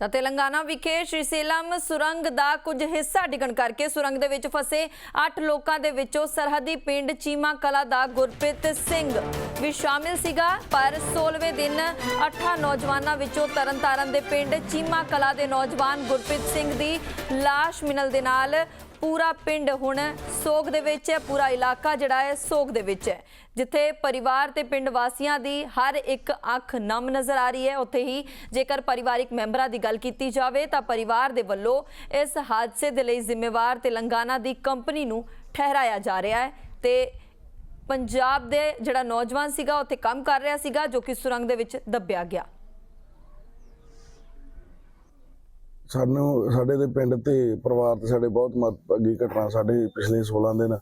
ਤਾਂ ਤੇਲੰਗਾਨਾ ਵਿਖੇ ਸ਼੍ਰੀਸੇਲਮ ਸੁਰੰਗ ਦਾ ਕੁਝ ਹਿੱਸਾ ਡਿੱਗਣ ਕਰਕੇ ਸੁਰੰਗ ਦੇ ਵਿੱਚ ਫਸੇ 8 ਲੋਕਾਂ ਦੇ ਵਿੱਚੋਂ ਸਰਹੱਦੀ ਪਿੰਡ ਚੀਮਾ ਕਲਾ ਦਾ ਗੁਰਪ੍ਰੀਤ ਸਿੰਘ ਵੀ ਸ਼ਾਮਿਲ ਸੀਗਾ। ਪਰ 16ਵੇਂ ਦਿਨ 8 ਨੌਜਵਾਨਾਂ ਵਿੱਚੋਂ ਤਰਨਤਾਰਨ ਦੇ ਪਿੰਡ ਚੀਮਾ ਕਲਾ ਦੇ ਨੌਜਵਾਨ ਗੁਰਪ੍ਰੀਤ ਸਿੰਘ ਦੀ ਲਾਸ਼ ਮਿਲਣ ਦੇ ਨਾਲ ਪੂਰਾ ਪਿੰਡ ਹੁਣ ਸੋਗ ਦੇ ਵਿੱਚ ਹੈ, ਪੂਰਾ ਇਲਾਕਾ ਜਿਹੜਾ ਹੈ ਸੋਗ ਦੇ ਵਿੱਚ ਹੈ। ਜਿੱਥੇ ਪਰਿਵਾਰ ਤੇ ਪਿੰਡ ਵਾਸੀਆਂ ਦੀ ਹਰ ਇੱਕ ਅੱਖ ਨਮ ਨਜ਼ਰ ਆ ਰਹੀ ਹੈ। ਉੱਥੇ ਹੀ ਜੇਕਰ ਪਰਿਵਾਰਿਕ ਮੈਂਬਰਾਂ ਦੀ ਗੱਲ ਕੀਤੀ ਜਾਵੇ ਤਾਂ ਪਰਿਵਾਰ ਦੇ ਵੱਲੋਂ ਇਸ ਹਾਦਸੇ ਦੇ ਲਈ ਜ਼ਿੰਮੇਵਾਰ ਤੇਲੰਗਾਨਾ ਦੀ ਕੰਪਨੀ ਨੂੰ ਠਹਿਰਾਇਆ ਜਾ ਰਿਹਾ ਹੈ ਤੇ ਪੰਜਾਬ ਦੇ ਜਿਹੜਾ ਨੌਜਵਾਨ ਸੀਗਾ, ਉੱਥੇ ਕੰਮ ਕਰ ਰਿਹਾ ਸੀਗਾ, ਜੋ ਕਿ ਸੁਰੰਗ ਦੇ ਵਿੱਚ ਦੱਬਿਆ ਗਿਆ। ਸਾਨੂੰ, ਸਾਡੇ ਦੇ ਪਿੰਡ ਤੇ ਪਰਿਵਾਰ ਤੇ ਸਾਡੇ ਬਹੁਤ ਮਹੱਤਵਪੂਰਨ ਘਟਨਾ ਸਾਡੇ ਪਿਛਲੇ 16 ਦਿਨ।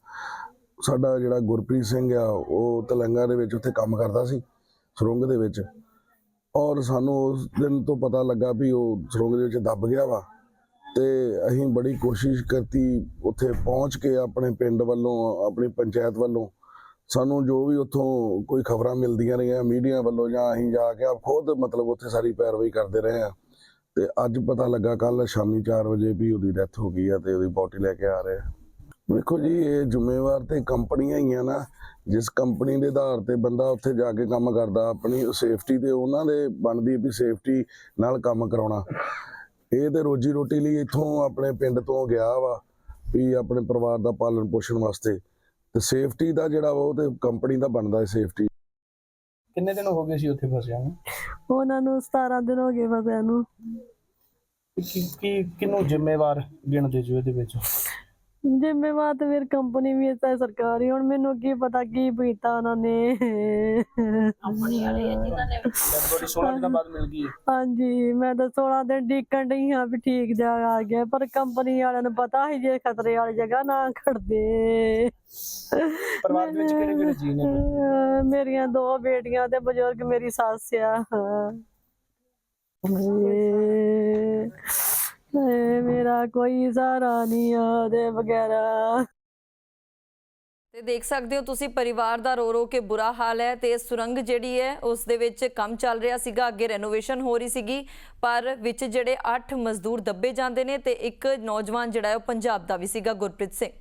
ਸਾਡਾ ਜਿਹੜਾ ਗੁਰਪ੍ਰੀਤ ਸਿੰਘ ਆ, ਉਹ ਤੇਲੰਗਾ ਦੇ ਵਿੱਚ ਉੱਥੇ ਕੰਮ ਕਰਦਾ ਸੀ, ਸੁਰੰਗ ਦੇ ਵਿੱਚ। ਔਰ ਸਾਨੂੰ ਉਸ ਦਿਨ ਤੋਂ ਪਤਾ ਲੱਗਾ ਵੀ ਉਹ ਸੁਰੰਗ ਦੇ ਵਿੱਚ ਦੱਬ ਗਿਆ ਵਾ। ਤੇ ਅਸੀਂ ਬੜੀ ਕੋਸ਼ਿਸ਼ ਕਰਤੀ ਉੱਥੇ ਪਹੁੰਚ ਕੇ ਆਪਣੇ ਪਿੰਡ ਵੱਲੋਂ, ਆਪਣੀ ਪੰਚਾਇਤ ਵੱਲੋਂ। ਸਾਨੂੰ ਜੋ ਵੀ ਉੱਥੋਂ ਕੋਈ ਖਬਰਾਂ ਮਿਲਦੀਆਂ ਰਹੀਆਂ ਮੀਡੀਆ ਵੱਲੋਂ ਜਾਂ ਅਸੀਂ ਜਾ ਕੇ ਆਪ ਖੁਦ ਮਤਲਬ ਉੱਥੇ ਸਾਰੀ ਪੈਰਵਾਈ ਕਰਦੇ ਰਹੇ ਆ ਤੇ ਅੱਜ ਪਤਾ ਲੱਗਾ ਕੱਲ ਸ਼ਾਮੀ 4 ਵਜੇ ਵੀ ਉਹਦੀ ਡੈਥ ਹੋ ਗਈ ਆ ਤੇ ਉਹਦੀ ਬੋਟੀ ਲੈ ਕੇ ਆ ਰਹੇ। ਆ ਵੇਖੋ ਜੀ, ਇਹ ਜ਼ਿੰਮੇਵਾਰ ਤੇ ਕੰਪਨੀਆਂ ਹੀ ਆ ਨਾ, ਜਿਸ ਕੰਪਨੀ ਦੇ ਆਧਾਰ ਤੇ ਬੰਦਾ ਉੱਥੇ ਜਾ ਕੇ ਕੰਮ ਕਰਦਾ, ਆਪਣੀ ਸੇਫਟੀ ਤੇ ਉਹਨਾਂ ਦੇ ਬਣਦੀ ਵੀ ਸੇਫਟੀ ਨਾਲ ਕੰਮ ਕਰਾਉਣਾ। ਇਹ ਤੇ ਰੋਜੀ ਰੋਟੀ ਲਈ ਇੱਥੋਂ ਆਪਣੇ ਪਿੰਡ ਤੋਂ ਗਿਆ ਵਾ, ਵੀ ਆਪਣੇ ਪਰਿਵਾਰ ਦਾ ਪਾਲਣ ਪੋਸ਼ਣ ਵਾਸਤੇ। ਤੇ ਸੇਫਟੀ ਦਾ ਜਿਹੜਾ ਵਾ, ਉਹ ਤੇ ਕੰਪਨੀ ਦਾ ਬਣਦਾ ਹੈ ਸੇਫਟੀ ਕਿੰਨੇ ਦਿਨ ਹੋ ਗਏ ਸੀ ਉੱਥੇ ਫਸਿਆ ਨੂੰ? ਉਹਨਾਂ ਨੂੰ 17 ਦਿਨ ਹੋ ਗਏ ਫਸਿਆ ਨੂੰ। ਕੀ ਕੀ ਕਿਨੂੰ ਜ਼ਿੰਮੇਵਾਰ ਗਿਣਦੇ ਜੋ ਇਹਦੇ ਵਿੱਚ? ਜ਼ਿੰਮੇਵਾਰ ਤੇ ਫਿਰ ਕੰਪਨੀ ਵੀ ਹੈ ਸਰਕਾਰੀ ਹੁਣ ਮੈਨੂੰ ਕੀ ਪਤਾ ਕੀ ਪੀਤਾ ਉਹਨਾਂ ਨੇ। ਕੰਪਨੀ ਵਾਲੇ ਜਿਨ੍ਹਾਂ ਨੇ ਡੈਡ ਬੋਡੀ 16 ਦਿਨਾਂ ਬਾਅਦ ਮਿਲ ਗਈ ਹੈ। ਹਾਂਜੀ ਮੈਂ ਤਾਂ 16 ਦਿਨ ਡੀਕਣ ਡਈ ਹਾਂ ਵੀ ਠੀਕ ਜਾ ਆ ਗਿਆ ਪਰ ਕੰਪਨੀ ਵਾਲਿਆਂ ਨੂੰ ਪਤਾ ਸੀ ਜੇ ਖਤਰੇ ਵਾਲੀ ਜਗ੍ਹਾ ਨਾ ਖੜਦੇ। ਪਰਿਵਾਰ ਦੇ ਵਿੱਚ ਕਿਹੜੇ ਕਿਹੜੇ ਜੀ ਨੇ ਅਹ ਮੇਰੀਆਂ ਦੋ ਬੇਟੀਆਂ ਤੇ ਬਜ਼ੁਰਗ ਮੇਰੀ ਸੱਸ ਆ। ਹਾਏ, ਮੇਰਾ ਕੋਈ ਸਹਾਰਾ ਨਹੀਂ ਆ ਉਹਦੇ ਵਗੈਰਾ। ਤੇ ਦੇਖ ਸਕਦੇ ਹੋ ਤੁਸੀਂ ਪਰਿਵਾਰ ਦਾ ਰੋ ਰੋ ਕੇ ਬੁਰਾ ਹਾਲ ਹੈ ਤੇ ਸੁਰੰਗ ਜਿਹੜੀ ਹੈ ਉਸ ਦੇ ਵਿੱਚ ਕੰਮ ਚੱਲ ਰਿਹਾ ਸੀਗਾ ਅੱਗੇ ਰੈਨੋਵੇਸ਼ਨ ਹੋ ਰਹੀ ਸੀਗੀ ਪਰ ਵਿੱਚ ਜਿਹੜੇ 8 ਮਜ਼ਦੂਰ ਦੱਬੇ ਜਾਂਦੇ ਨੇ ਤੇ ਇੱਕ ਨੌਜਵਾਨ ਜਿਹੜਾ ਹੈ ਉਹ ਪੰਜਾਬ ਦਾ ਵੀ ਸੀਗਾ ਗੁਰਪ੍ਰੀਤ ਸਿੰਘ।